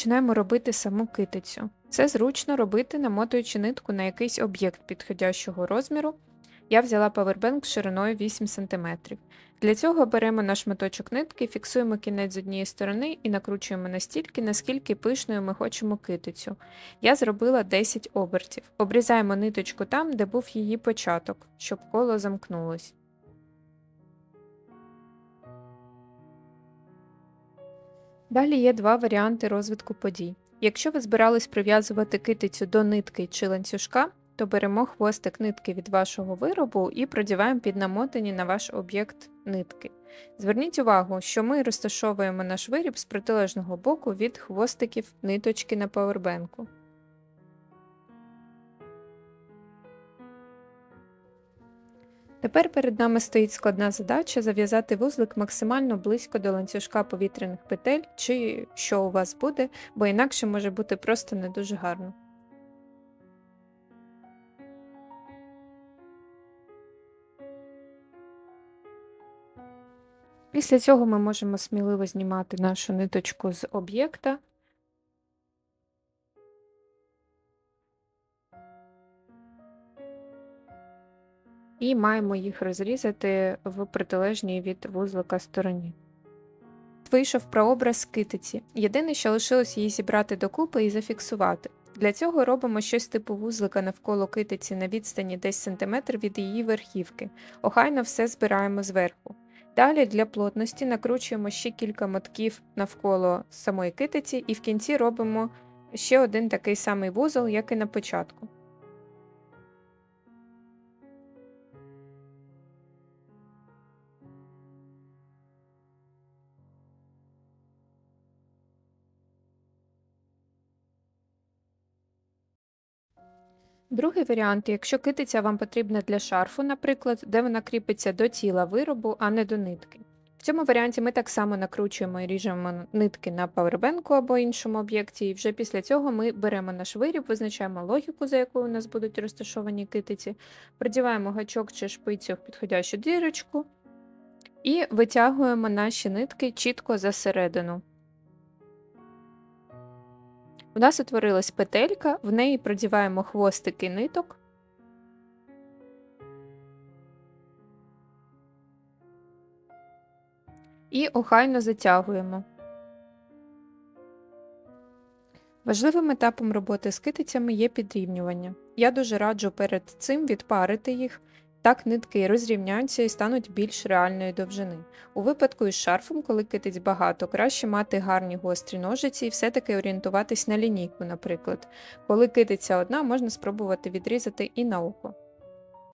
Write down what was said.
починаємо робити саму китицю. Це зручно робити, намотуючи нитку на якийсь об'єкт підходящого розміру. Я взяла павербенк шириною 8 см. Для цього беремо наш моточок нитки, фіксуємо кінець з однієї сторони і накручуємо настільки, наскільки пишною ми хочемо китицю. Я зробила 10 обертів. Обрізаємо ниточку там, де був її початок, щоб коло замкнулось. Далі є два варіанти розвитку подій. Якщо ви збирались прив'язувати китицю до нитки чи ланцюжка, то беремо хвостик нитки від вашого виробу і продіваємо під намотані на ваш об'єкт нитки. Зверніть увагу, що ми розташовуємо наш виріб з протилежного боку від хвостиків ниточки на павербенку. Тепер перед нами стоїть складна задача зав'язати вузлик максимально близько до ланцюжка повітряних петель, чи що у вас буде, бо інакше може бути просто не дуже гарно. Після цього ми можемо сміливо знімати нашу ниточку з об'єкта. І маємо їх розрізати в протилежній від вузлика стороні. Вийшов прообраз китиці. Єдине, що лишилось її зібрати докупи і зафіксувати. Для цього робимо щось типу вузлика навколо китиці на відстані десь сантиметр від її верхівки. Охайно все збираємо зверху. Далі для плотності накручуємо ще кілька мотків навколо самої китиці, і в кінці робимо ще один такий самий вузол, як і на початку. Другий варіант, якщо китиця вам потрібна для шарфу, наприклад, де вона кріпиться до тіла виробу, а не до нитки. В цьому варіанті ми так само накручуємо і ріжемо нитки на павербенку або іншому об'єкті, і вже після цього ми беремо наш виріб, визначаємо логіку, за якою у нас будуть розташовані китиці, придіваємо гачок чи шпицю в підходящу дірочку і витягуємо наші нитки чітко засередину. У нас утворилась петелька, в неї продіваємо хвостики ниток. І охайно затягуємо. Важливим етапом роботи з китицями є підрівнювання. Я дуже раджу перед цим відпарити їх, так нитки розрівняються і стануть більш реальної довжини. У випадку із шарфом, коли китиць багато, краще мати гарні гострі ножиці і все-таки орієнтуватись на лінійку, наприклад. Коли китиця одна, можна спробувати відрізати і на око.